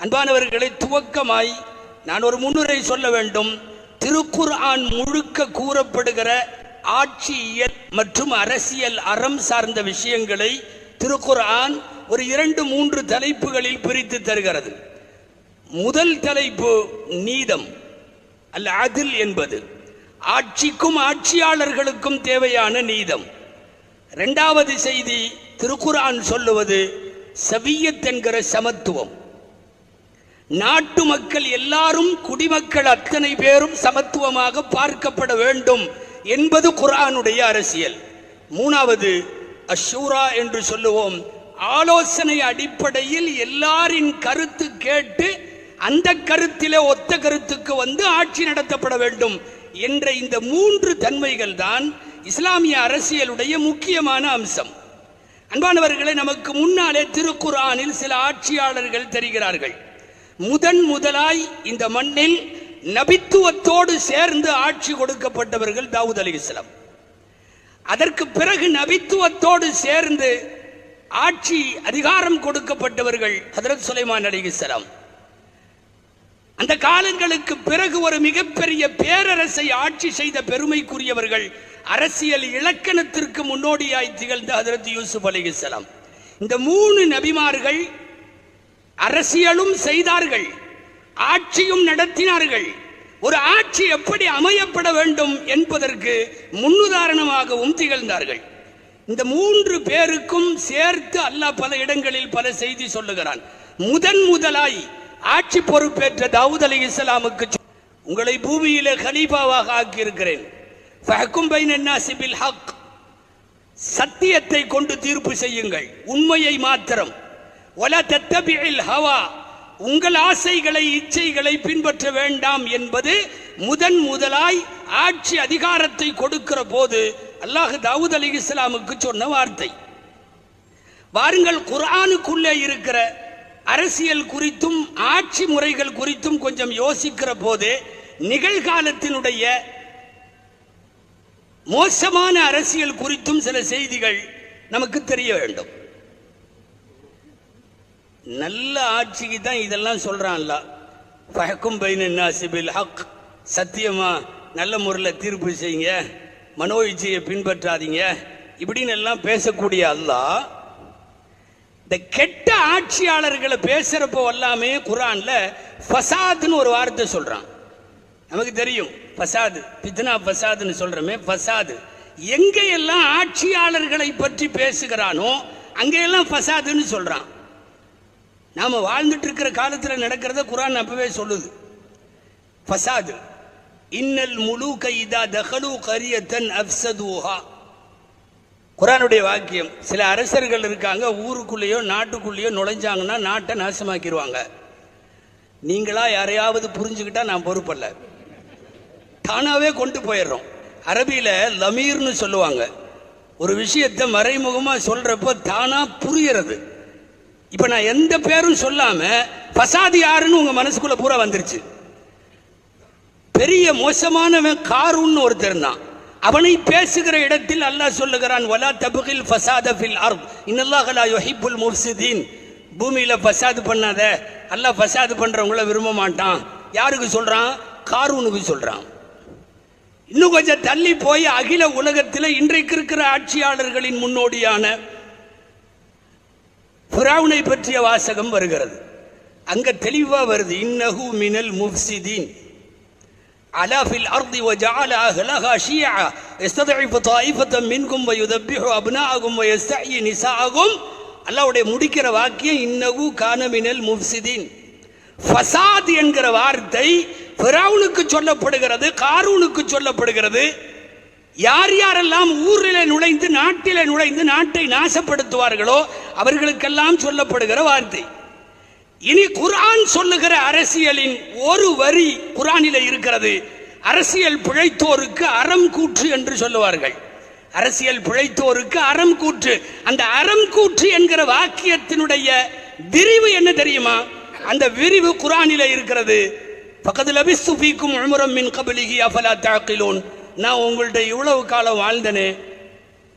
அன்பானவர்களை துவக்கமாய் நான் ஒரு முன்னுரை சொல்ல வேண்டும். திருக்குர் ஆன் முழுக்க கூறப்படுகிற ஆட்சியியல் மற்றும் அரசியல் அறம் சார்ந்த விஷயங்களை திருக்குர் ஆன் ஒரு இரண்டு மூன்று தலைப்புகளில் பிரித்து தருகிறது. முதல் தலைப்பு நீதம் அல்ல அதில் என்பது. ஆட்சிக்கும் ஆட்சியாளர்களுக்கும் தேவையான நீதம். இரண்டாவது செய்தி திருக்குர்ஆன் சொல்லுவது சவியத் என்கிற சமத்துவம். நாட்டு மக்கள் எல்லாரும் குடிமக்கள் அத்தனை பேரும் சமத்துவமாக பார்க்கப்பட வேண்டும் என்பது குர்ஆனுடைய அரசியல். மூணாவது அஷூரா என்று சொல்லுவோம். ஆலோசனை அடிப்படையில் எல்லாரின் கருத்து கேட்டு அந்த கருத்திலே ஒத்த கருத்துக்கு வந்து ஆட்சி நடத்தப்பட வேண்டும் என்ற இந்த மூன்று தன்மைகள் தான் இஸ்லாமிய அரசியலுடைய முக்கியமான அம்சம். அன்பானவர்களை நமக்கு முன்னாலே திருக்குறானில் சில ஆட்சியாளர்கள் தெரிகிறார்கள். முதன் முதலாய் இந்த மண்ணில் நபித்துவத்தோடு சேர்ந்து ஆட்சி கொடுக்கப்பட்டவர்கள் தாவூத் அலிஸ்லாம் அதற்கு பிறகு நபித்துவத்தோடு சேர்ந்து ஆட்சி அதிகாரம் கொடுக்கப்பட்டவர்கள் ஹதரத் சுலைமான் அலிஸ்லாம் அந்த காலங்களுக்கு பிறகு ஒரு மிகப்பெரிய பேரரசை ஆட்சி செய்த பெருமைக்குரியவர்கள் அரசியல் இலக்கணத்திற்கு முன்னோடியாய் திகழ்ந்த ஹதரத் யூசுப் அலிஸ்லாம் இந்த மூணு நபிமார்கள் அரசியலும் செய்தார்கள். ஆட்சியும் நடத்தினார்கள். ஒரு ஆட்சி எப்படி அமையப்பட வேண்டும் என்பதற்கு முன்னுதாரணமாகவும் திகழ்ந்தார்கள். இந்த மூன்று பேருக்கும் சேர்த்து அல்லாஹ் பல இடங்களில் பல செய்தி சொல்லுகிறான். முதன் முதலாய் ஆட்சி பொறுப்பேற்ற தாவூத் அலி இஸ்லாமுக்கு உங்களை பூமியிலே கலீஃபாவாக ஆக்கியிருக்கிறேன். ஹக். சத்தியத்தை கொண்டு தீர்ப்பு செய்யுங்கள். உண்மையை மாத்திரம். ஒல தத்தபில் ஹவா உங்கள் ஆசைகளை இச்சைகளை பின்பற்ற வேண்டாம் என்பது முதன் முதலாய் ஆட்சி அதிகாரத்தை கொடுக்கிற போது அல்லாஹ் தாவூத் அலி இஸ்லாமுக்கு சொன்ன வார்த்தை. வாருங்கள் குரானுக்குள்ளே இருக்கிற அரசியல் குறித்தும் ஆட்சி முறைகள் குறித்தும் கொஞ்சம் யோசிக்கிற போது நிகழ்காலத்தினுடைய மோசமான அரசியல் குறித்தும் சில செய்திகள் நமக்கு தெரிய வேண்டும். நல்ல ஆட்சிக்கு தான் இதெல்லாம் சொல்றான்ல. ஃபஹக்கும் பைன நாஸி ஹக். சத்தியமா நல்ல முறையில் தீர்ப்பு செய்யுங்க. மனோ இச்சையை பின்பற்றாதீங்க. இப்படின்னு எல்லாம் பேசக்கூடிய அல்லாஹ் இந்த கெட்ட ஆட்சியாளர்களை பேசுறப்போ எல்லாமே குரான்ல ஃபசாத்னு ஒரு வார்த்தை சொல்றான். நமக்கு தெரியும் ஃபசாது பித்னா ஃபசாதுன்னு சொல்கிறோமே ஃபசாது. எங்கெல்லாம் ஆட்சியாளர்களை பற்றி பேசுகிறானோ அங்கெல்லாம் ஃபசாதுன்னு சொல்றான். நாம வாழ்ந்துட்டு இருக்கிற காலத்துல நடக்கிறத குரான் அப்பவே சொல்லுது. ஃபசாது. இன்னல் முழு கைதா தகலு கரியத்தன் அப்சதுஹா குரானுடைய வாக்கியம் சில அரசர்கள் இருக்காங்க ஊருக்குள்ளேயோ நாட்டுக்குள்ளேயோ நுழைஞ்சாங்கன்னா நாட்டை நாசமாக்கிடுவாங்க நீங்களா யாரையாவது புரிஞ்சுக்கிட்டா நான் பொறுப்பல்ல. தானாவே கொண்டு போயிடுறோம். அரபியில லமீர்னு சொல்லுவாங்க. ஒரு விஷயத்தை மறைமுகமா சொல்கிறப்ப தானா புரியறது. இப்ப நான் எந்த பேரும் சொல்லாம பசாதி யாருன்னு உங்க மனசுக்குள்ள பூரா வந்துருச்சு. பெரிய மோசமானவன் காரூன்னு ஒருத்தர் தான் அவனை பேசுகிற இடத்தில் அல்லாஹ் சொல்லுகிறான் வலா தபுகில் ஃபசாத ஃபில் அர்த். இன்னல்லாஹலா யொஹிபுல் யுஹிப்புல் முஃப்சிதீன். பூமியில ஃபசாது பண்ணாத. அல்லாஹ் ஃபசாது பண்றவங்கள விரும்ப மாட்டான். யாருக்கு சொல்றான்? காரூனுக்கு சொல்றான். இன்னும் கொஞ்சம் தள்ளி போய் அகில உலகத்தில் இன்றைக்கு இருக்கிற ஆட்சியாளர்களின் முன்னோடியான ஃபிரௌனை பற்றிய வாசகம் வருகிறது அங்க தெளிவா வருது இன்னஹு மினல் முஃப்சிதீன் على في الأرض وجعل أهلها شيعا يستضعف طائفة منكم ويذبح أبناءكم ويستحيي نساءكم அல்லாவுடைய முடிக்கிற வாக்கியம் இன்னகு கான மினல் முஃப்சிதீன் ஃபசாத் என்கிற வார்த்தை ஃபிரௌனுக்கு சொல்லப்படுகிறது காரூனுக்கு சொல்லப்படுகிறது யார் யாரெல்லாம் ஊரில் நுழைந்து நாட்டில் நுழைந்து நாட்டை நாசப்படுத்துவார்களோ அவர்களுக்கெல்லாம் சொல்லப்படுகிற வார்த்தை. இனி குரான் சொல்லுகிற அரசியலின் ஒரு வரி குர்ஆனிலே இருக்கிறது. அரசியல் பிழைத்தோருக்கு அறம் கூற்று என்று சொல்லுவார்கள். அரசியல் பிழைத்தோருக்கு அறம் கூற்று. அந்த அறம் கூற்று என்கிற வாக்கியத்தினுடைய விரிவு என்ன தெரியுமா? அந்த விரிவு குர்ஆனிலே இருக்கிறது. பக்கத்தில் லபிஸ்து ஃபீக்கும் மின் கபலிகி அஃபலா தாக்கிலோன்? நான் உங்கள்ட்ட இவ்வளவு காலம் வாழ்ந்தனே.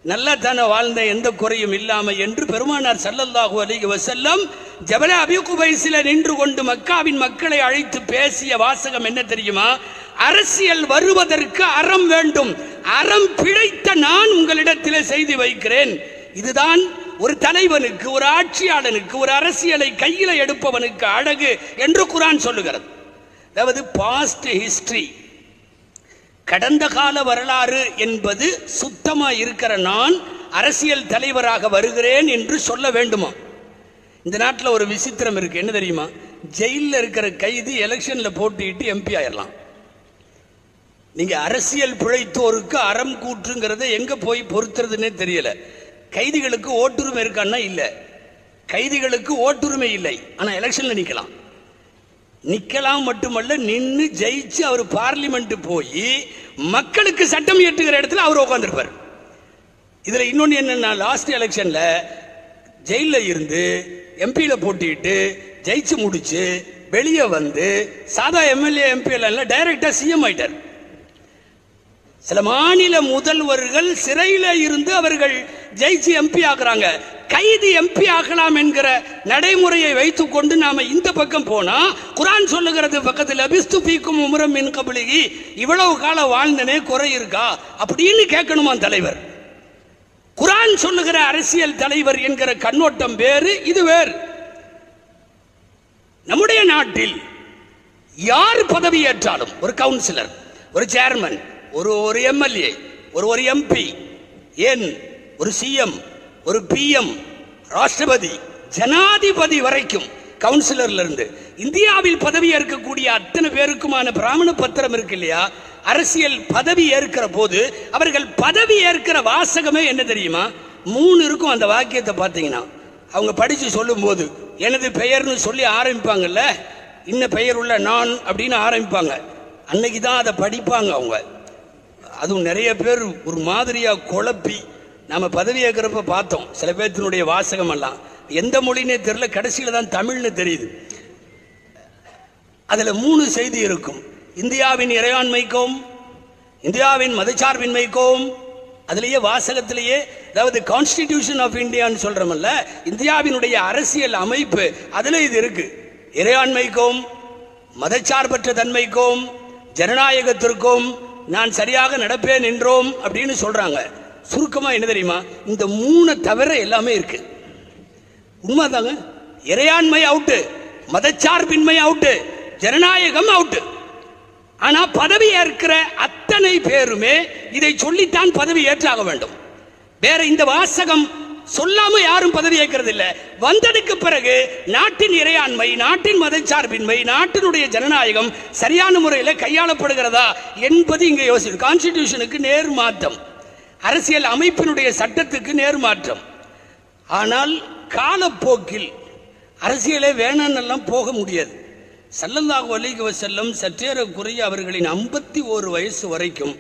நல்லா தானே வாழ்ந்த எந்த குறையும் இல்லாம என்று பெருமானார் சல்லல்லாஹு அலிக வசல்லம் ஜபல அபி நின்று கொண்டு மக்காவின் மக்களை அழைத்து பேசிய வாசகம் என்ன தெரியுமா? அரசியல் வருவதற்கு அறம் வேண்டும். அறம் பிழைத்த நான் உங்களிடத்தில் செய்து வைக்கிறேன். இதுதான் ஒரு தலைவனுக்கு ஒரு ஆட்சியாளனுக்கு ஒரு அரசியலை கையில எடுப்பவனுக்கு அழகு என்று குரான் சொல்லுகிறது. அதாவது பாஸ்ட் ஹிஸ்டரி கடந்த கால வரலாறு என்பது சுத்தமாக இருக்கிற நான் அரசியல் தலைவராக வருகிறேன் என்று சொல்ல வேண்டுமா? இந்த நாட்டில் ஒரு விசித்திரம் இருக்கு. என்ன தெரியுமா? ஜெயிலில் இருக்கிற கைதி எலெக்ஷனில் போட்டிட்டு எம்பி ஆயிடலாம் நீங்க அரசியல் பிழைத்தோருக்கு அறம் கூற்றுங்கிறத எங்க போய் பொறுத்துறதுன்னே தெரியல. கைதிகளுக்கு ஓட்டுரிமை இருக்கான்னா இல்லை. கைதிகளுக்கு ஓட்டுரிமை இல்லை. ஆனால் எலெக்ஷனில் நிற்கலாம் நிக்கலாம் மட்டுமல்ல நின்று ஜெயிச்சு அவர் பார்லிமெண்ட் போய் மக்களுக்கு சட்டம் இயற்றுகிற இடத்துல அவர் உட்காந்துருப்பார் இதுல இன்னொன்று என்னன்னா லாஸ்ட் எலெக்ஷன்ல ஜெயில இருந்து எம்பியில போட்டிட்டு ஜெயிச்சு முடிச்சு வெளியே வந்து சாதா எம்எல்ஏ எம்பி எல்லாம் டைரக்டா சிஎம் ஆயிட்டார். சில மாநில முதல்வர்கள் சிறையில இருந்து அவர்கள் ஜெயிச்சு எம்பி ஆகிறாங்க. கைது எம்பி ஆகலாம் என்கிற நடைமுறையை வைத்துக் கொண்டு நாம இந்த பக்கம் போனா குரான் சொல்லுகிறது பக்கத்தில் அபிஸ்து பீக்கும் உமரம் மின் கபலிகி இவ்வளவு காலம் வாழ்ந்தனே குறை இருக்கா? அப்படின்னு கேட்கணுமா தலைவர். குரான் சொல்லுகிற அரசியல் தலைவர் என்கிற கண்ணோட்டம் வேறு இது வேறு. நம்முடைய நாட்டில் யார் பதவியேற்றாலும் ஒரு கவுன்சிலர் ஒரு சேர்மன் ஒரு ஒரு எம்எல்ஏ ஒரு ஒரு எம்பி ஏன் ஒரு சிஎம் ஒரு பிஎம் ராஷ்டிரபதி ஜனாதிபதி வரைக்கும் கவுன்சிலர்ல இருந்து இந்தியாவில் பதவி ஏற்கக்கூடிய அத்தனை பேருக்குமான பிராமண பத்திரம் இருக்கு இல்லையா? அரசியல் பதவி ஏற்கிற போது அவர்கள் பதவி ஏற்கிற வாசகமே என்ன தெரியுமா? மூணு இருக்கும் அந்த வாக்கியத்தை பார்த்தீங்கன்னா. அவங்க படிச்சு சொல்லும்போது எனது பெயர்னு சொல்லி ஆரம்பிப்பாங்கல்ல? இன்ன பெயர் உள்ள நான் அப்படின்னு ஆரம்பிப்பாங்க. அன்னைக்கு தான் அதை படிப்பாங்க அவங்க. அதுவும் நிறைய பேர் ஒரு மாதிரியா குழப்பி நாம பதவி ஏற்கிறப்ப பார்த்தோம். சில பேர்த்தினுடைய வாசகம் எல்லாம் எந்த மொழினே தெரியல கடைசியில தான் தமிழ்னு தெரியுது. அதுல மூணு செய்தி இருக்கும். இந்தியாவின் இறையாண்மைக்கும் இந்தியாவின் மதச்சார்பின்மைக்கும் அதுலேயே வாசகத்திலேயே அதாவது கான்ஸ்டிடியூஷன் ஆஃப் இந்தியான்னு சொல்றோம்ல இந்தியாவினுடைய அரசியல் அமைப்பு அதுல இது இருக்கு. இறையாண்மைக்கும் மதச்சார்பற்ற தன்மைக்கும் ஜனநாயகத்திற்கும் நான் சரியாக நடப்பேன் என்றோம் அப்படின்னு சொல்றாங்க. சுருக்கமா என்ன தெரியுமா? இந்த மூணை தவிர எல்லாமே இருக்கு. உண்மைதாங்க? இறையாண்மை அவுட்டு மதச்சார்பின்மை அவுட்டு ஜனநாயகம் அவுட்டு. ஆனா பதவி ஏற்கிற அத்தனை பேருமே இதை சொல்லித்தான் பதவி ஏற்றாக வேண்டும். வேற இந்த வாசகம் சொல்லாம யாரும் பதவி ஏற்கிறது இல்ல வந்ததுக்கு பிறகு நாட்டின் இறையாண்மை நாட்டின் மதச்சார்பின்மை நாட்டினுடைய ஜனநாயகம் சரியான முறையில் கையாளப்படுகிறதா என்பது இங்கே யோசிக்கும் கான்ஸ்டிடியூஷனுக்கு நேர் மாற்றம். அரசியல் அமைப்பினுடைய சட்டத்துக்கு நேர் மாற்றம். ஆனால் காலப்போக்கில் அரசியலே வேணான்னெல்லாம் போக முடியாது. சல்லல்லாஹு அலைஹி செல்லும் சற்றேறக்குறைய அவர்களின் ஐம்பத்தி ஓரு வயசு வரைக்கும்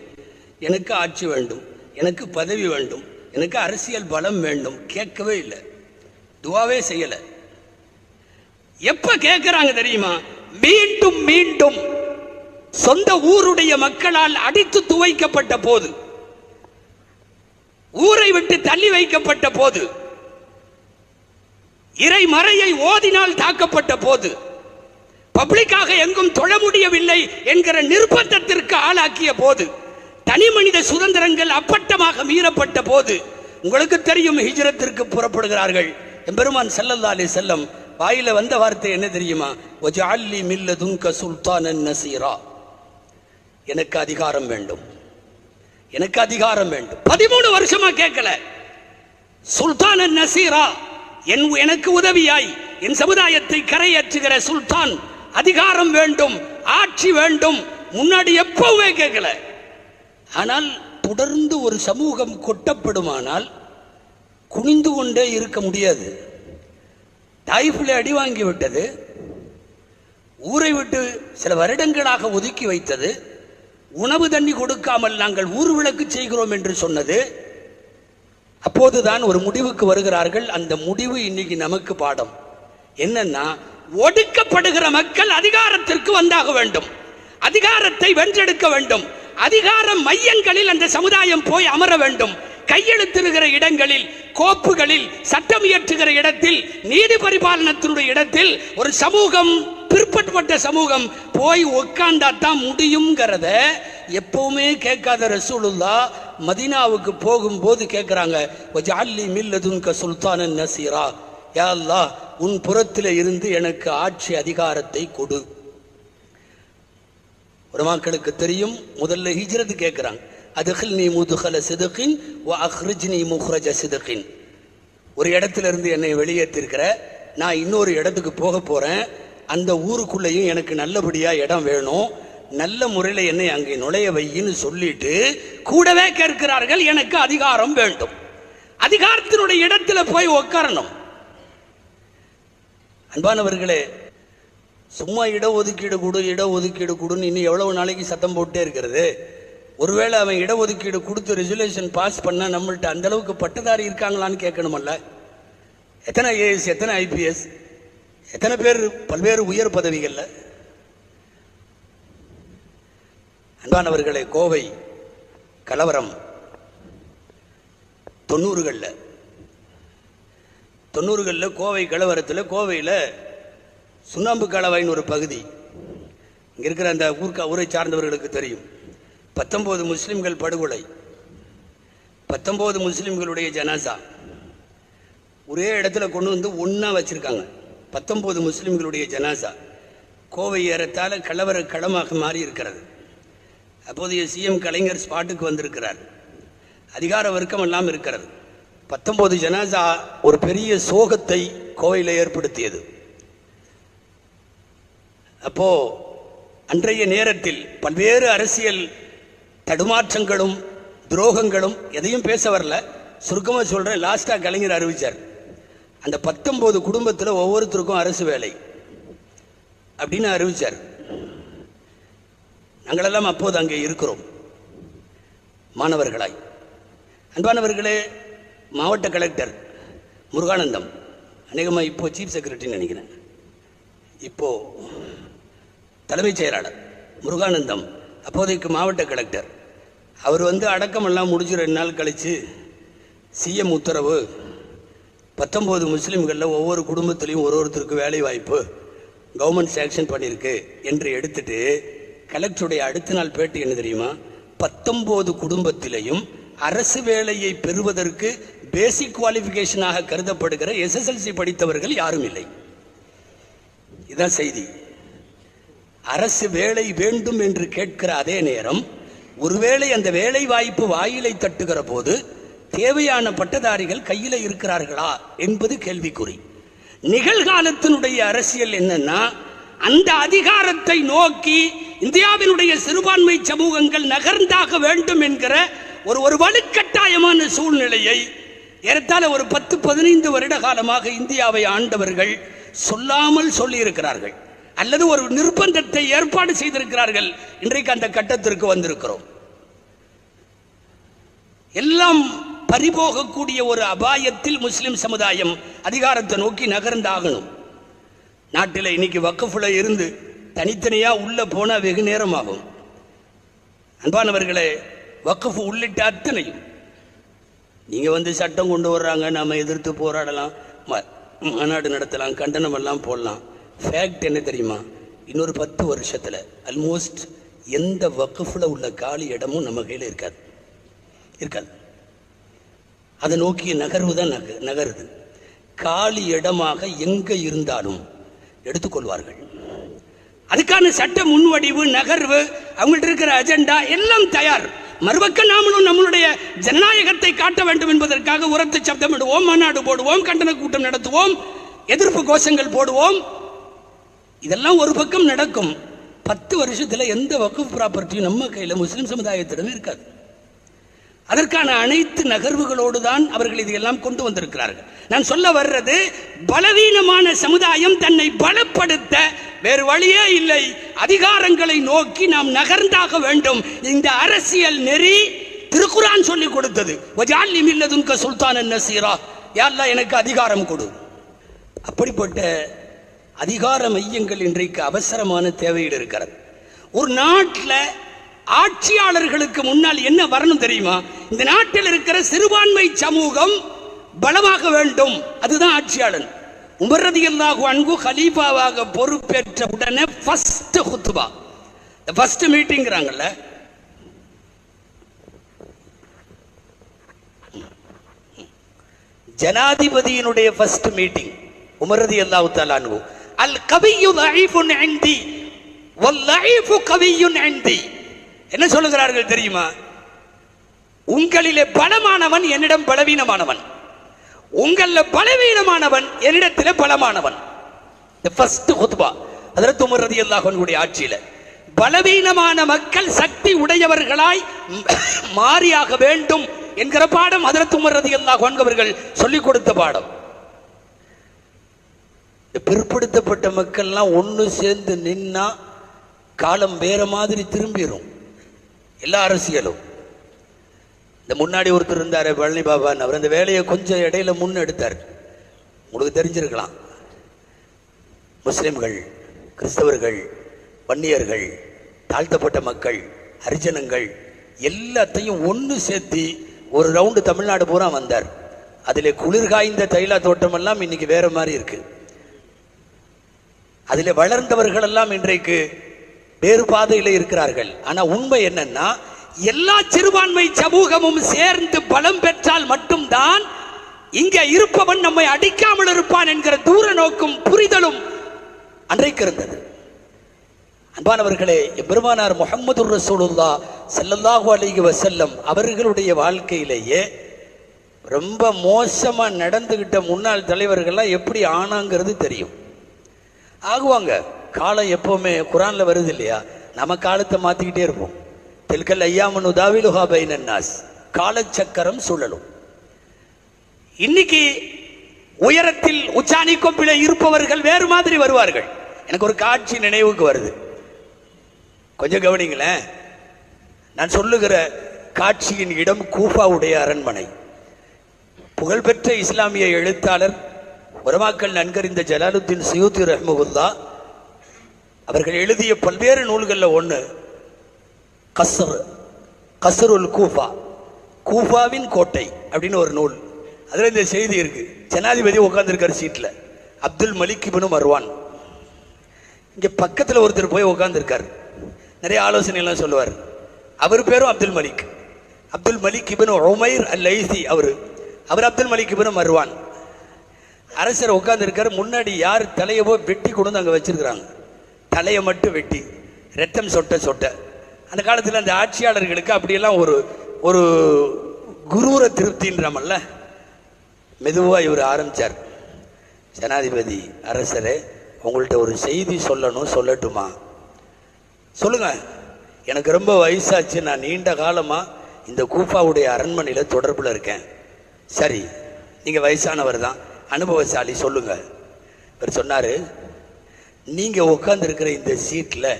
எனக்கு ஆட்சி வேண்டும் எனக்கு பதவி வேண்டும். எனக்கு அரசியல் பலம் வேண்டும். கேட்கவே இல்லை. துவாவே செய்யலை. எப்ப கேட்கிறாங்க தெரியுமா? மீண்டும் மீண்டும் சொந்த ஊருடைய மக்களால் அடித்து துவைக்கப்பட்ட போது ஊரை விட்டு தள்ளி வைக்கப்பட்ட போது இறை மறையை ஓதினால் தாக்கப்பட்ட போது பப்ளிக்காக எங்கும் தொழ முடியவில்லை என்கிற நிர்பந்தத்திற்கு ஆளாக்கிய போது தனி மனித சுதந்திரங்கள் அப்பட்டமாக மீறப்பட்ட போது உங்களுக்கு தெரியும் ஹிஜ்ரத்திற்கு புறப்படுகிறார்கள். எம்பெருமான் செல்லல்லாலே செல்லம் வாயில வந்த வார்த்தை என்ன தெரியுமா? வஜஅல்லி மில்லதுன்க சுல்தானன் நசீரா. எனக்கு அதிகாரம் வேண்டும். எனக்கு அதிகாரம் வேண்டும். பதிமூணு வருஷமா கேட்கல. சுல்தான் நசீரா என் எனக்கு உதவியாய் என் சமுதாயத்தை கரையற்றுகிற சுல்தான் அதிகாரம் வேண்டும் ஆட்சி வேண்டும். முன்னாடி எப்பவுமே கேட்கல. ஆனால் தொடர்ந்து ஒரு சமூகம் கொட்டப்படுமானால் குனிந்து கொண்டே இருக்க முடியாது. தாய்ஃபில் அடி வாங்கி விட்டது. ஊரை விட்டு சில வருடங்களாக ஒதுக்கி வைத்தது. உணவு தண்ணி கொடுக்காமல் நாங்கள் ஊர் விளக்கு செய்கிறோம் என்று சொன்னது. அப்போதுதான் ஒரு முடிவுக்கு வருகிறார்கள். அந்த முடிவு இன்னைக்கு நமக்கு பாடம். என்னன்னா ஒடுக்கப்படுகிற மக்கள் அதிகாரத்திற்கு வந்தாக வேண்டும். அதிகாரத்தை வென்றெடுக்க வேண்டும். அதிகார மையங்களில் அந்த சமுதாயம் போய் அமர வேண்டும். கையெழுத்திருக்கிற இடங்களில் கோப்புகளில் சட்டம் இயற்றுகிற இடத்தில் நீதி பரிபாலனத்தினுடைய இடத்தில் ஒரு சமூகம் பிற்படுத்தப்பட்ட சமூகம் போய் உட்கார்ந்தா தான் முடியுங்கிறத எப்பவுமே கேட்காத ரசூலுல்லா மதீனாவுக்கு போகும்போது கேட்குறாங்க. வஜாலி மில்லதுன்க சுல்தானன் நசீரா. யா உன் புறத்தில் இருந்து எனக்கு ஆட்சி அதிகாரத்தை கொடு. உலமாக்களுக்கு தெரியும் முதல்ல ஹிஜ்ரத் கேட்குறாங்க அதுகில் நீ முதுகல சிதுகின் ஓ அஹ்ரிஜ் நீ முஹ்ரஜ சிதுகின். ஒரு இடத்துல இருந்து என்னை வெளியேற்றிருக்கிற நான் இன்னொரு இடத்துக்கு போக போகிறேன் அந்த ஊருக்குள்ளேயும் எனக்கு நல்லபடியாக இடம் வேணும். நல்ல முறையில் என்னை அங்கே நுழைய வையின்னு சொல்லிட்டு கூடவே கேட்கிறார்கள் எனக்கு அதிகாரம் வேண்டும். அதிகாரத்தினுடைய இடத்துல போய் உட்காரணும் அன்பானவர்களே சும்மா இடஒதுக்கீடு கொடு இடஒதுக்கீடு கொடுன்னு இன்னும் எவ்வளவு நாளைக்கு சத்தம் போட்டே இருக்கிறது? ஒருவேளை அவன் இடஒதுக்கீடு கொடுத்து ரெசுலேஷன் பாஸ் பண்ண நம்மள்ட்ட அந்த அளவுக்கு பட்டதாரி இருக்காங்களான்னு கேட்கணுமல்ல? எத்தனை ஏஎஸ் எத்தனை ஐபிஎஸ் எத்தனை பேர் பல்வேறு உயர் பதவிகளில்? அன்பானவர்களே கோவை கலவரம் தொண்ணூறுகளில். தொண்ணூறுகளில் கோவை கலவரத்தில் கோவையில் சுண்ணாம்பு கலவாயின் ஒரு பகுதி. இங்கே இருக்கிற அந்த ஊர்க்கா ஊரை சார்ந்தவர்களுக்கு தெரியும். பத்தொம்போது முஸ்லிம்கள் படுகொலை. பத்தொம்போது முஸ்லிம்களுடைய ஜனாசா. ஒரே இடத்துல கொண்டு வந்து ஒன்றா வச்சுருக்காங்க. பத்தொம்போது முஸ்லிம்களுடைய ஜனாசா. கோவை ஏறத்தால் கலவர களமாக மாறி இருக்கிறது. அப்போதைய சிஎம் கலைஞர் ஸ்பாட்டுக்கு வந்திருக்கிறார். அதிகார வர்க்கம் எல்லாம் இருக்கிறது. பத்தொம்போது ஜனாசா ஒரு பெரிய சோகத்தை கோவையில் ஏற்படுத்தியது. அப்போ அன்றைய நேரத்தில் பல்வேறு அரசியல் தடுமாற்றங்களும் துரோகங்களும் எதையும் பேச வரல. சுருக்கமாக சொல்கிறேன் லாஸ்ட்டாக கலைஞர் அறிவிச்சார். அந்த பத்தொம்போது குடும்பத்தில் ஒவ்வொருத்தருக்கும் அரசு வேலை. அப்படின்னு அறிவிச்சார். நாங்களெல்லாம் அப்போது அங்கே இருக்கிறோம். மாணவர்களாய். அன்பானவர்களே மாவட்ட கலெக்டர் முருகானந்தம் அநேகமாக இப்போது சீஃப் செக்ரட்டரின்னு நினைக்கிறேன். இப்போ தலைமைச் செயலாளர் முருகானந்தம் அப்போதைக்கு மாவட்ட கலெக்டர். அவர் வந்து அடக்கமெல்லாம் முடிஞ்சு ரெண்டு நாள் கழித்து சிஎம் உத்தரவு பத்தொம்போது முஸ்லீம்களில் ஒவ்வொரு குடும்பத்திலையும் ஒரு ஒருத்தருக்கு வேலை வாய்ப்பு கவர்மெண்ட் சேங்ஷன் பண்ணியிருக்கு என்று எடுத்துட்டு கலெக்டருடைய அடுத்த நாள் பேட்டி என்ன தெரியுமா? பத்தொம்போது குடும்பத்திலையும் அரசு வேலையை பெறுவதற்கு பேசிக் குவாலிஃபிகேஷனாக கருதப்படுகிற எஸ்எஸ்எல்சி படித்தவர்கள் யாரும் இல்லை. இதுதான் செய்தி. அரசு வேலை வேண்டும் என்று கேட்கிற அதே நேரம் ஒருவேளை அந்த வேலை வாய்ப்பு வாயிலை தட்டுகிற போது தேவையான பட்டதாரிகள் கையில் இருக்கிறார்களா என்பது கேள்விக்குறி. நிகழ்காலத்தினுடைய அரசியல் என்னன்னா அந்த அதிகாரத்தை நோக்கி இந்தியாவினுடைய சிறுபான்மை சமூகங்கள் நகர்ந்தாக வேண்டும் என்கிற ஒரு ஒரு வலுக்கட்டாயமான சூழ்நிலையை ஏறத்தாழ ஒரு பத்து பதினைந்து வருட காலமாக இந்தியாவை ஆண்டவர்கள் சொல்லாமல் சொல்லியிருக்கிறார்கள். அல்லது ஒரு நிர்பந்தத்தை ஏற்பாடு செய்திருக்கிறார்கள். இன்றைக்கு அந்த கட்டத்திற்கு வந்திருக்கிறோம். எல்லாம் பறிபோகக்கூடிய ஒரு அபாயத்தில் முஸ்லிம் சமுதாயம் அதிகாரத்தை நோக்கி நகர்ந்தாகணும். நாட்டில் இன்னைக்கு வக்கஃபுல இருந்து தனித்தனியா உள்ள போனா வெகு நேரம் ஆகும் அன்பானவர்களே வக்கஃபு உள்ளிட்ட அத்தனையும். நீங்க வந்து சட்டம் கொண்டு வர்றாங்க நாம எதிர்த்து போராடலாம் மாநாடு நடத்தலாம் கண்டனம் எல்லாம் போடலாம். ஃபேக்ட் என்ன தெரியுமா? இன்னொரு பத்து வருஷத்துல அல்மோஸ்ட் எந்த வக்குஃபில் உள்ள காலி இடமும் நம்ம கையில் இருக்காது. இருக்காது. அதை நோக்கிய நகர்வு தான் நக நகருது. காலி இடமாக எங்கே இருந்தாலும் எடுத்துக்கொள்வார்கள். அதுக்கான சட்ட முன்வடிவு நகர்வு அவங்கள்ட்ட இருக்கிற அஜெண்டா எல்லாம் தயார். மறுபக்க நாமளும் நம்மளுடைய ஜனநாயகத்தை காட்ட வேண்டும் என்பதற்காக உரத்து சப்தமிடுவோம் மாநாடு போடுவோம் கண்டன கூட்டம் நடத்துவோம் எதிர்ப்பு கோஷங்கள் போடுவோம் இதெல்லாம் ஒரு பக்கம் நடக்கும். பத்து வருஷத்தில் எந்த வகுப்பு ப்ராப்பர்ட்டியும் நம்ம கையில் முஸ்லீம் சமுதாயத்திடம் இருக்காது. அதற்கான அனைத்து நகர்வுகளோடு தான் அவர்கள் இதையெல்லாம் கொண்டு வந்திருக்கிறார்கள். நான் சொல்ல வர்றது பலவீனமான சமுதாயம் தன்னை பலப்படுத்த வேறு வழியே இல்லை. அதிகாரங்களை நோக்கி நாம் நகர்ந்தாக வேண்டும். இந்த அரசியல் நெறி திருக்குரான் சொல்லி கொடுத்தது. வஜாலி மில்லதுன்க சுல்தான் நசீரா. யாழ்லா எனக்கு அதிகாரம் கொடு. அப்படிப்பட்ட அதிகார மையங்கள் இன்றைக்கு அவசரமான தேவையில் இருக்கிறது. ஒரு நாட்டில் ஆட்சியாளர்களுக்கு முன்னால் என்ன வரணும் தெரியுமா? இந்த நாட்டில் இருக்கிற சிறுபான்மை சமூகம் பலமாக வேண்டும். அதுதான் ஆட்சியாளன். உமரதி அல்லாஹு அன்பு ஹலீஃபாவாக பொறுப்பேற்ற உடனே ஃபர்ஸ்ட் ஹுத்துபா ஃபர்ஸ்ட் மீட்டிங்கிறாங்கல்ல ஜனாதிபதியினுடைய ஃபர்ஸ்ட் மீட்டிங் உமரதி அல்லாஹு தாலானு அல் கவியு லஈஃபுன் இன்தி வல் லஈஃபு கவியுன் இன்தி என்ன சொல்லுகிறார்கள் தெரியுமா? உங்களிலே பலமானவன் என்னிடம் பலவீனமானவன். உங்கள பலவீனமானவன் என்னிடத்தில் பலமானவன். the ஹுத்பா ஹதரத் உமர் ரலியல்லாஹு ஆட்சியில் பலவீனமான மக்கள் சக்தி உடையவர்களாய் மாறியாக வேண்டும் என்கிற பாடம் அதற்கு உமர் ரலியல்லாஹு அவர்கள் சொல்லிக் கொடுத்த பாடம். இந்த பிற்படுத்தப்பட்ட மக்கள்லாம் ஒன்று சேர்ந்து நின்னா காலம் வேற மாதிரி திரும்பிடும் எல்லா அரசியலும். இந்த முன்னாடி ஒருத்தர் இருந்தார் பழனி பாபான்னு. அவர் அந்த வேலையை கொஞ்சம் இடையில முன்னெடுத்தார் உங்களுக்கு தெரிஞ்சிருக்கலாம். முஸ்லிம்கள் கிறிஸ்தவர்கள் வன்னியர்கள் தாழ்த்தப்பட்ட மக்கள் ஹரிஜனங்கள் எல்லாத்தையும் ஒன்று சேர்த்து ஒரு ரவுண்டு தமிழ்நாடு பூரா வந்தார். அதில் குளிர்காய்ந்த தைலா தோட்டமெல்லாம் இன்னைக்கு வேற மாதிரி இருக்குது அதில் வளர்ந்தவர்கள் எல்லாம் இன்றைக்கு வேறு பாதையில் இருக்கிறார்கள். ஆனால் உண்மை என்னன்னா எல்லா சிறுபான்மை சமூகமும் சேர்ந்து பலம் பெற்றால் மட்டும்தான் இங்கே இருப்பவன் நம்மை அடிக்காமல் இருப்பான் என்கிற தூர நோக்கும் புரிதலும் அன்றைக்கு இருந்தது. அன்பானவர்களே பெருமானார் முகமது ரசூலுல்லா செல்லல்லாஹு அலிகி வசல்லம் அவர்களுடைய வாழ்க்கையிலேயே ரொம்ப மோசமாக நடந்துகிட்ட முன்னாள் தலைவர்கள்லாம் எப்படி ஆனாங்கிறது தெரியும். ஆகுவாங்க. காலம் எப்பவுமே குரான்ல வருது இல்லையா நம்ம காலத்தை மாத்திக்கிட்டே இருப்போம். தெல்கல் ஐயாமன் உதாவிலுஹா பைனன்னாஸ் காலச்சக்கரம் சுழலும். இன்னைக்கு உயரத்தில் உச்சாணி கொம்பில இருப்பவர்கள் வேறு மாதிரி வருவார்கள். எனக்கு ஒரு காட்சி நினைவுக்கு வருது. கொஞ்சம் கவனிங்களேன். நான் சொல்லுகிற காட்சியின் இடம் கூஃபாவுடைய அரண்மனை. புகழ்பெற்ற இஸ்லாமிய எழுத்தாளர் உரமாக்கல் நன்கறிந்த ஜலாலுத்தீன் சயூத்தி ரஹ்மகுல்லா அவர்கள் எழுதிய பல்வேறு நூல்களில் ஒன்று கசர் கசருல் கூஃபா கூஃபாவின் கோட்டை அப்படின்னு ஒரு நூல். அதில் இந்த செய்தி இருக்கு. ஜனாதிபதி உட்காந்துருக்கார் சீட்டில் அப்துல் மலிக் இப்னு மர்வான். இங்கே பக்கத்தில் ஒருத்தர் போய் உட்காந்துருக்கார் நிறைய ஆலோசனைலாம் சொல்லுவார். அவர் பேரும் Abdul Malik. Abdul Malik இபனு Umair அல் ஐசி அவர். அவர் அப்துல் மலிக் இப்னு மர்வான். அரசர் உட்காந்துருக்காரு முன்னாடி யார் தலையை போய் வெட்டி கொண்டு வந்து அங்கே வச்சிருக்கிறாங்க. தலையை மட்டும் வெட்டி ரத்தம் சொட்ட சொட்ட. அந்த காலத்தில் அந்த ஆட்சியாளர்களுக்கு அப்படியெல்லாம் ஒரு ஒரு குரூர திருப்தின்றமல்ல. மெதுவாக இவர் ஆரம்பிச்சார். ஜனாதிபதி அரசரே உங்கள்கிட்ட ஒரு செய்தி சொல்லணும் சொல்லட்டுமா? சொல்லுங்க. எனக்கு ரொம்ப வயசாச்சு நான் நீண்ட காலமாக இந்த கூஃபாவுடைய அரண்மனையில் தொடர்பில் இருக்கேன். சரி நீங்கள் வயசானவர் தான் அனுபவசாலி சொல்லுங்க. இவர் சொன்னார் நீங்கள் உட்காந்துருக்கிற இந்த சீட்டில்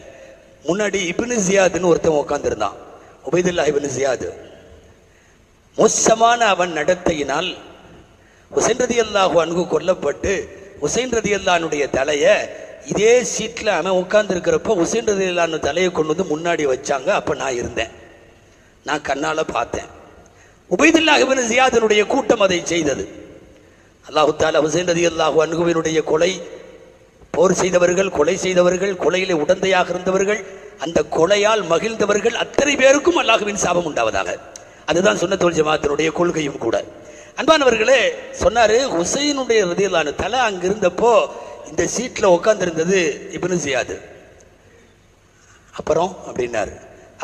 முன்னாடி இப்னு ஜியாதுன்னு ஒருத்தன் உட்காந்துருந்தான் உபைதுல்லா இபின் ஜியாது மோசமான அவன் நடத்தையினால் ஹுசைன் ரதி அல்லாஹு அணுகு கொல்லப்பட்டு ஹுசைன் ரதி அல்லானுடைய தலையை இதே சீட்டில் அவன் உட்காந்துருக்கிறப்ப ஹுசைன் ரதி அல்லானு தலையை கொண்டு வந்து முன்னாடி வச்சாங்க. அப்போ நான் இருந்தேன். நான் கண்ணால் பார்த்தேன். உபைதுல்லா இப்னு ஜியாதனுடைய கூட்டம் அதை செய்தது. அல்லாஹுத்தால் தாலா ஹுசைன் ரதி அல்லாஹு அன்குவினுடைய கொலை போர் செய்தவர்கள் கொலை செய்தவர்கள் கொலையிலே உடந்தையாக இருந்தவர்கள் அந்த கொலையால் மகிழ்ந்தவர்கள் அத்தனை பேருக்கும் அல்லாஹுவின் சாபம் உண்டாவதாக. அதுதான் சொன்ன சுன்னத்துல் ஜமாத்தினுடைய கொள்கையும் கூட. அன்பானவர்களே சொன்னாரு ஹுசைனுடைய ரதியலான தலை அங்க இருந்தப்போ இந்த சீட்ல உட்காந்துருந்தது இப்னு ஜியாது அப்புறம் அப்படின்னாரு.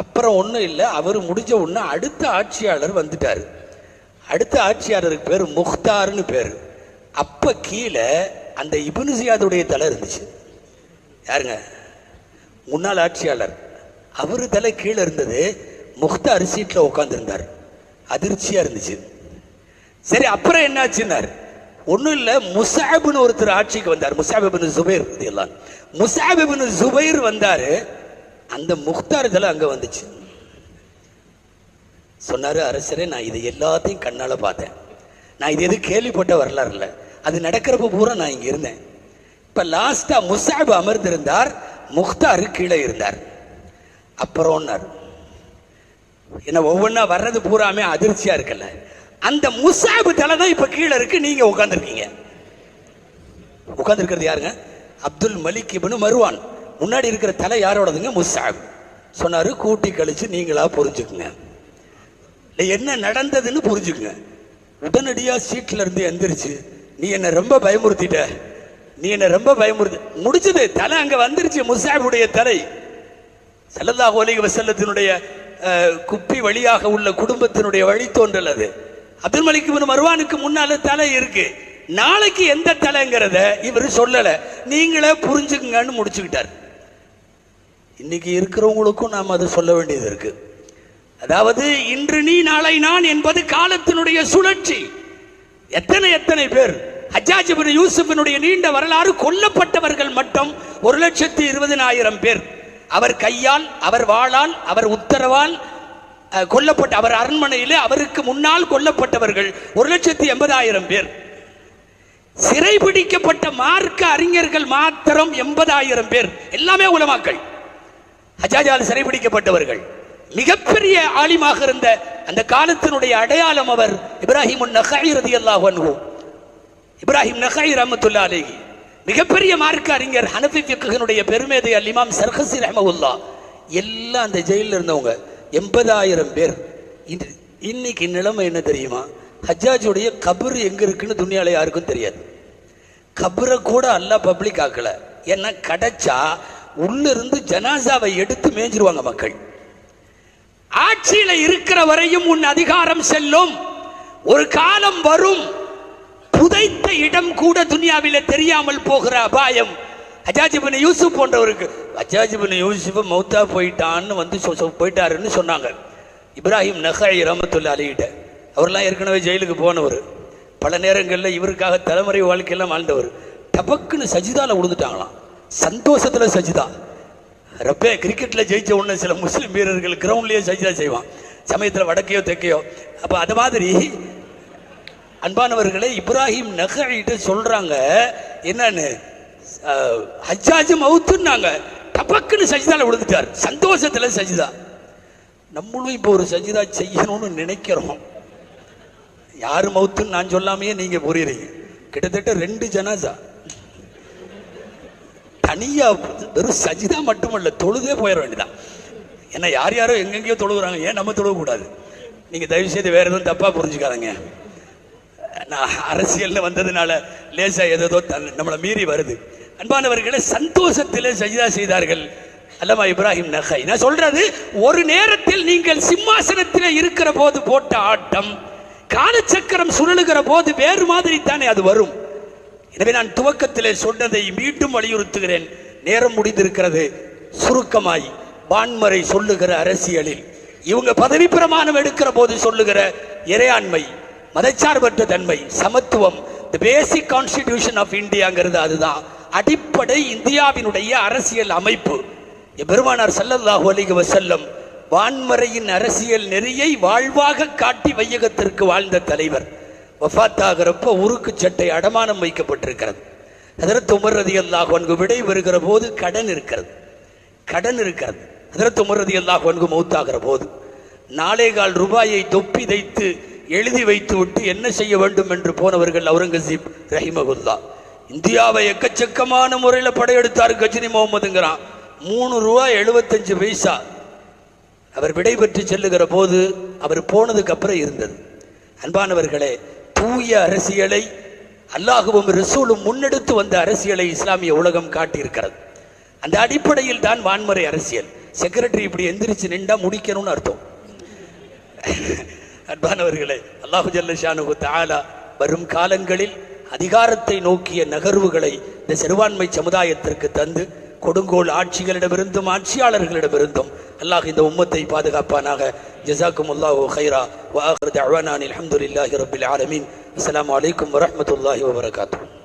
அப்புறம் ஒன்றும் இல்லை அவர் முடிஞ்ச உடனே அடுத்த ஆட்சியாளர் வந்துட்டார். அடுத்த ஆட்சியாளருக்கு பேர் முக்தார்னு பேர். அப்ப கீழே அந்த இபுனுசியாதுடைய தலை இருந்துச்சு. யாருங்க? முன்னாள் ஆட்சியாளர். அவர் தலை கீழே இருந்தது முக்தார் சீட்டில் உட்காந்துருந்தார் அதிர்ச்சியாக இருந்துச்சு. சரி அப்புறம் என்னாச்சுன்னார்? ஒன்றும் இல்லை முசாபின் ஒருத்தர் ஆட்சிக்கு வந்தார் முசாபிபின் ஜுபைர் இதெல்லாம் முசாபிபின் ஜுபைர் வந்தார் அந்த முக்தார் தலை அங்கே வந்துச்சு. சொன்னார் அரசரே நான் இதை எல்லாத்தையும் கண்ணால் பார்த்தேன். நான் இது எது கேள்விப்பட்ட வரலாறு இல்லை. அது நடக்கிறப்ப பூரா நான் இங்க இருந்தேன். இப்ப லாஸ்டா முசாப் அமர்ந்திருந்தார் முக்தாரு கீழே இருந்தார். அப்புறம்னார். என்ன ஒவ்வொன்றா வர்றது பூராமே அதிர்ச்சியா இருக்குல்ல? அந்த முசாபு தலை தான் இப்ப கீழே இருக்கு நீங்க உட்காந்துருக்கீங்க உட்காந்துருக்கிறது யாருங்க? Abdul Malik ibn Marwan. முன்னாடி இருக்கிற தலை யாரோடதுங்க? முசாப். சொன்னாரு கூட்டி கழிச்சு நீங்களா புரிஞ்சுக்குங்க. என்ன நடந்ததுன்னு புரிஞ்சுக்குங்க. உடனடியாக சீட்டில் இருந்து எந்திரிச்சு நீ என்ன ரொம்ப பயமுறுத்திட்ட. நீ என்ன ரொம்ப பயமுறுத்தி முடிச்சது தலை அங்க வந்துருச்சு முசாபுடைய தலை. செல்லதா அலைஹி வசல்லத்தினுடைய குப்பி வழியாக உள்ள குடும்பத்தினுடைய வழித்தோன்றல் அது. அப்துல் மலிக் மருவானுக்கு மர்வானுக்கு முன்னால தலை இருக்கு. நாளைக்கு எந்த தலைங்கிறத இவர் சொல்லல. நீங்களே புரிஞ்சுக்குங்கன்னு முடிச்சுக்கிட்டார். இன்னைக்கு இருக்கிறவங்களுக்கும் நாம் அதை சொல்ல வேண்டியது இருக்கு. அதாவது இன்று நீ நாளை நான் என்பது காலத்தினுடைய சுழற்சி. எத்தனை எத்தனை பேர்? ஹஜாஜ் பின் யூசுஃபினுடைய நீண்ட வரலாறு கொல்லப்பட்டவர்கள் மட்டும் ஒரு லட்சத்தி இருபதினாயிரம் பேர். அவர் கையால் அவர் வாளால் அவர் உத்தரவால் கொல்லப்பட்ட அவர் அரண்மனையிலே அவருக்கு முன்னால் கொல்லப்பட்டவர்கள் ஒரு லட்சத்தி எண்பதாயிரம் பேர். சிறைபிடிக்கப்பட்ட மார்க்க அறிஞர்கள் மாத்திரம் எண்பதாயிரம் பேர். எல்லாமே உலமாக்கள். ஹஜாஜால் சிறைபிடிக்கப்பட்டவர்கள். மிகப்பெரிய ஆலிமாக இருந்த அந்த காலத்தினுடைய அடையாளம் அவர் இப்ராஹிம் நகை ரதியல்லாஹு அன்ஹு. இப்ராஹிம் நகாய் ரஹமத்துல்லா அலேஹி. மிகப்பெரிய மார்க்க அறிஞர் ஹனஃபி ஃபிக்ஹினுடைய பெருமேதை அல் இமாம் சர்ஹசி ரஹமவுல்லா எல்லாம் அந்த ஜெயிலில் இருந்தவங்க எண்பதாயிரம் பேர். இன்று இன்னைக்கு நிலைமை என்ன தெரியுமா? ஹஜ்ஜாஜுடைய கபர் எங்க இருக்குன்னு துணியால யாருக்கும் தெரியாது. கபரை கூட அல்லா பப்ளிக் ஆக்கல. ஏன்னா கிடைச்சா உள்ளிருந்து ஜனாசாவை எடுத்து மேய்ஞ்சிருவாங்க மக்கள். ஆட்சியில் இருக்கிற வரையும் உன் அதிகாரம் செல்லும். ஒரு காலம் வரும். புதைத்த இடம் கூட துனியாவில் தெரியாமல் போகிற அபாயம். அஜாஜிபின் யூசுப் போன்றவருக்கு அஜாஜிபின் யூசுப் மௌத்தா போயிட்டான்னு வந்து சொ- போயிட்டாருன்னு சொன்னாங்க. இப்ராஹிம் நகாய் ரமத்துல்லா அலிகிட்ட. அவர்லாம் ஏற்கனவே ஜெயிலுக்கு போனவர். பல நேரங்களில் இவருக்காக தலைமுறை வாழ்க்கையெல்லாம் வாழ்ந்தவர். டபக்குன்னு சஜிதாவில் விழுந்துட்டாங்களாம் சந்தோஷத்தில் சஜிதா. ரப்பே கிரிக்கெட்டில் ஜெயிச்ச உடனே சில முஸ்லீம் வீரர்கள் கிரவுண்ட்லேயே சஜிதா செய்வான். சமயத்தில் வடக்கையோ தெற்கையோ. அப்போ அது மாதிரி அன்பானவர்களே இப்ராஹிம் நகைட்டு சொல்கிறாங்க என்னன்னு? அஹ், ஹஜ்ஜாஜ் மவுத்துன்னாங்க. டபக்குன்னு சஜிதாவில் விழுந்துட்டார். சந்தோஷத்தில் சஜிதா. நம்மளும் இப்போ ஒரு சஜிதா செய்யணும்னு நினைக்கிறோம். யார் மவுத்துன்னு நான் சொல்லாமையே நீங்கள் புரியுறீங்க. கிட்டத்தட்ட ரெண்டு ஜனாசா. தனியா வெறும் சஜிதா மட்டுமல்ல தொழுதே போயிட வேண்டியதான் ஏன்னா யார் யாரோ எங்கெங்கேயோ தொழுகிறாங்க ஏன் நம்ம தொழுவக்கூடாது? நீங்க தயவு செய்து வேற எதுவும் தப்பா புரிஞ்சுக்காதங்க. நான் அரசியல்னு வந்ததுனால லேசா ஏதோ நம்மளை மீறி வருது. அன்பானவர்களே சந்தோஷத்திலே சஜிதா செய்தார்கள். அல்லமா இப்ராஹிம் நகை. நான் சொல்றது ஒரு நேரத்தில் நீங்கள் சிம்மாசனத்தில் இருக்கிற போது போட்ட ஆட்டம் காலச்சக்கரம் சுழலுகிற போது வேறு மாதிரி தானே அது வரும். எனவே நான் துவக்கத்திலே சொன்னதை மீண்டும் வலியுறுத்துகிறேன். நேரம் முடிந்திருக்கிறது. சுருக்கமாய் வான்மறை சொல்லுகிற அரசியலில். இவங்க பதவி பிரமாணம் எடுக்கிற போது சொல்லுகிற இறையாண்மை மதச்சார்பற்ற தன்மை சமத்துவம் தி பேசிக் கான்ஸ்டிடியூஷன் ஆஃப் இந்தியாங்கிறது அதுதான். அடிப்படை இந்தியாவினுடைய அரசியல் அமைப்பு. பெருமானார் செல்லல்லாஹு அலிக வசல்லம் வான்மறையின் அரசியல் நெறியை வாழ்வாக காட்டி வையகத்திற்கு வாழ்ந்த தலைவர். வஃபாத்தாகிறப்ப உருக்கு சட்டை அடமானம் வைக்கப்பட்டிருக்கிறது. ஹதரத் உமர் ரதியல்லாஹு அன்கு விடை பெறுகிற போது கடன் இருக்கிறது. கடன் இருக்கிறது. ஹதரத் உமர் ரதியல்லாஹு அன்கு மௌத்தாகிற போது நாலே கால் ரூபாயை தொப்பி தைத்து எழுதி வைத்து விட்டு என்ன செய்ய வேண்டும் என்று போனவர்கள் அவுரங்கசீப் ரஹிமகுல்லா இந்தியாவை எக்கச்சக்கமான முறையில் படையெடுத்தார் கஜினி முகமதுங்கிறான் மூணு ரூபா எழுபத்தஞ்சு பைசா அவர் விடை பெற்று செல்லுகிற போது அவர் போனதுக்கு அப்புறம் இருந்தது. அன்பானவர்களே தூய அரசியலை அல்லாஹுவும் ரசூலும் முன்னெடுத்து வந்த அரசியலை இஸ்லாமிய உலகம் காட்டியிருக்கிறது. அந்த அடிப்படையில் தான் வான்முறை அரசியல். செக்ரட்டரி இப்படி எந்திரிச்சு நின்றா முடிக்கணும்னு அர்த்தம். அன்பானவர்களே அல்லாஹு ஜல்லஷானு தாலா வரும் காலங்களில் அதிகாரத்தை நோக்கிய நகர்வுகளை இந்த சிறுபான்மை சமுதாயத்திற்கு தந்து கொடுங்கோல் ஆட்சிகளிடமிருந்தும் ஆட்சியாளர்களிடமிருந்தும் அல்லாஹ் இந்த உம்மத்தை பாதுகாப்பானாக. ஜசாக்கும் அல்லாஹு ஹைரா வாஹர் தஅவானா அல்ஹம்துலில்லாஹி ரபில் ஆலமீன். அஸ்லாம் வலைக்கம் வரமத்துல்லாஹி வபரகாத்தூ